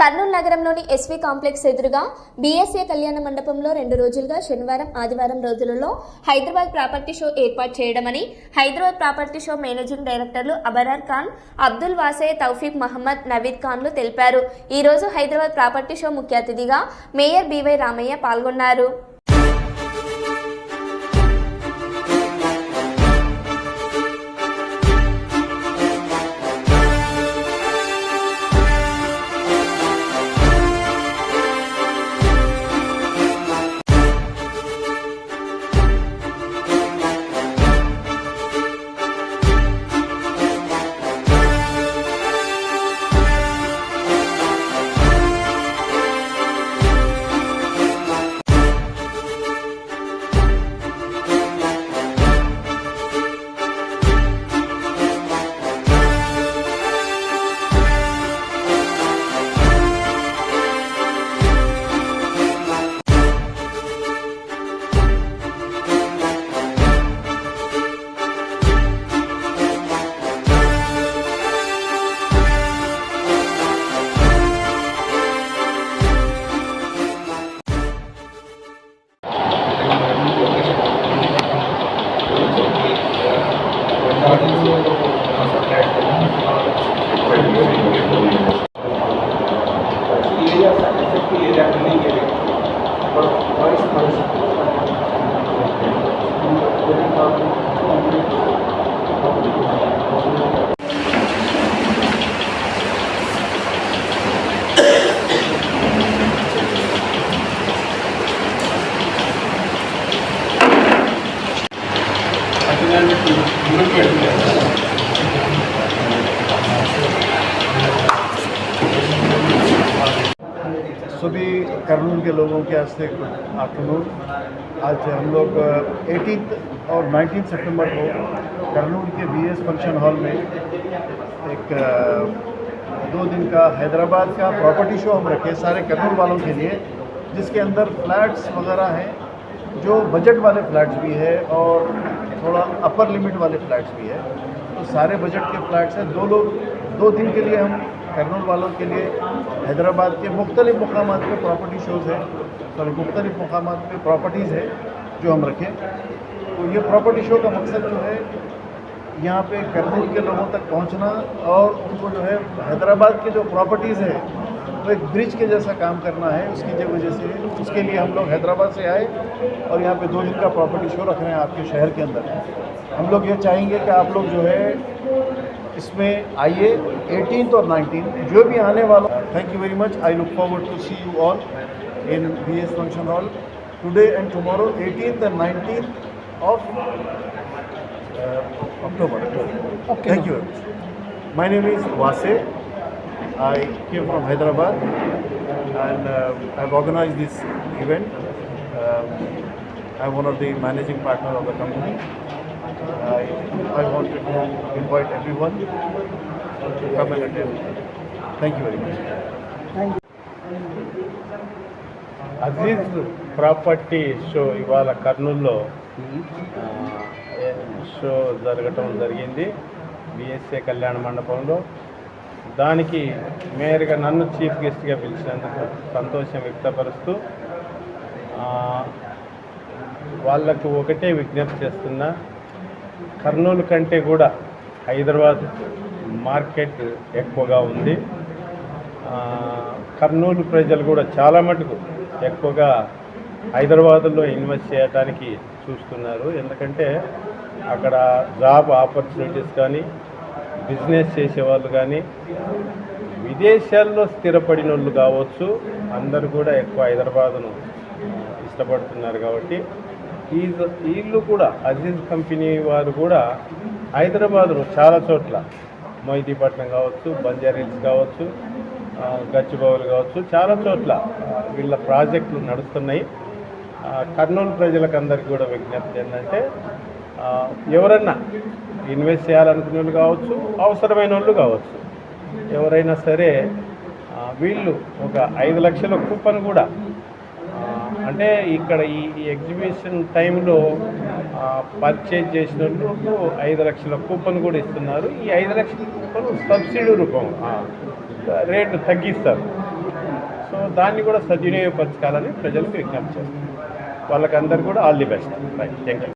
కర్నూలు నగరంలోని SV complex ఎదురుగా BSA కళ్యాణ మండపంలో రెండు రోజులుగా శనివారం ఆదివారం రోజులలో హైదరాబాద్ ప్రాపర్టీ షో ఏర్పాటు చేయడమని హైదరాబాద్ ప్రాపర్టీ షో మేనేజింగ్ డైరెక్టర్లు అబరార్ ఖాన్ అబ్దుల్ వాసే తౌఫీక్ మహమ్మద్ నవీద్ ఖాన్లు తెలిపారు. ఈ రోజు హైదరాబాద్ ప్రాపర్టీ షో ముఖ్య అతిథిగా మేయర్ బీవై రామయ్య పాల్గొన్నారు. Thank you. सभी कर्नूल के लोगों के वास्ते आफ्टरनून आज हम लोग एटीन और नाइनटीन सितंबर को कर्नूल के बीएस फ़ंक्शन हॉल में एक दो दिन का हैदराबाद का प्रॉपर्टी शो हम रखे सारे कर्नूल वालों के लिए, जिसके अंदर फ्लैट्स वगैरह हैं, जो बजट वाले फ्लैट्स भी है और थोड़ा अपर लिमिट वाले फ्लैट्स भी है। तो सारे बजट के फ्लैट्स हैं। दो लोग, दो दिन के लिए हम कर्नूल वालों के लिए हैदराबाद के मुख्तलिफ़ मकाम पर प्रॉपर्टी शोज़ हैं। सॉरी मुख्तलिफ़ मकाम पर प्रॉपर्टीज़ है जो हम रखें। तो ये प्रॉपर्टी शो का मकसद जो है, यहाँ पे कर्नूल के लोगों तक पहुँचना और उनको जो है हैदराबाद के जो प्रॉपर्टीज़ है, वो एक ब्रिज के जैसा काम करना है। उसकी वजह से उसके लिए हम लोग हैदराबाद से आए और यहाँ पे दो दिन का प्रॉपर्टी शो रख रहे हैं आपके शहर के अंदर। हम लोग ये चाहेंगे कि आप लोग जो है इसमें आइए एटीन और नाइनटीन जो भी आने वाला। Thank you very much I look forward to see you all in B S function hall today and tomorrow eighteen and nineteen of October thank you very much my name is Wasay I came from Hyderabad and I organise this event I'm one of the managing partner of the company. I, I wanted to invite everyone to come and attend. Thank you very much. Aziz property show ఇవాళ కర్నూలులో show జరగటం జరిగింది BSA కళ్యాణ మండపంలో దానికి మేయర్గా నన్ను chief గెస్ట్గా పిలిచినందుకు సంతోషం వ్యక్తపరుస్తూ ఆ, వాళ్ళకు ఒకటే విజ్ఞప్తి చేస్తున్నా కర్నూలు కంటే కూడా హైదరాబాద్ మార్కెట్ ఎక్కువగా ఉంది. కర్నూలు ప్రజలు కూడా చాలా మటుకు ఎక్కువగా హైదరాబాద్లో ఇన్వెస్ట్ చేయడానికి చూస్తున్నారు. ఎందుకంటే అక్కడ జాబ్ ఆపర్చునిటీస్ కానీ బిజినెస్ చేసేవాళ్ళు కానీ విదేశాల్లో స్థిరపడిన వాళ్ళు కావచ్చు అందరూ కూడా ఎక్కువ హైదరాబాద్ను ఇష్టపడుతున్నారు కాబట్టి ఈ వీళ్ళు కూడా అజీజ్ కంపెనీ వారు కూడా హైదరాబాద్లో చాలా చోట్ల మొయిదీపట్నం కావచ్చు బంజారీల్స్ కావచ్చు గచ్చిబౌలు కావచ్చు చాలా చోట్ల వీళ్ళ ప్రాజెక్టులు నడుస్తున్నాయి. కర్నూలు ప్రజలకు అందరికీ కూడా విజ్ఞప్తి ఏంటంటే ఎవరన్నా ఇన్వెస్ట్ చేయాలనుకునే వాళ్ళు కావచ్చు అవసరమైన వాళ్ళు కావచ్చు ఎవరైనా సరే వీళ్ళు ఒక ఐదు లక్షల కూపన్ కూడా అంటే ఇక్కడ ఈ ఎగ్జిబిషన్ టైంలో పర్చేజ్ చేసిన వాళ్ళకు ఐదు లక్షల కూపన్ కూడా ఇస్తున్నారు. ఈ ఐదు లక్షల కూపన్ సబ్సిడీ రూపం రేటు తగ్గిస్తారు. సో దాన్ని కూడా సద్వినియోగపరచుకోవాలని ప్రజలకు విజ్ఞప్తి చేస్తారు వాళ్ళకందరూ కూడా all the best. Right thank you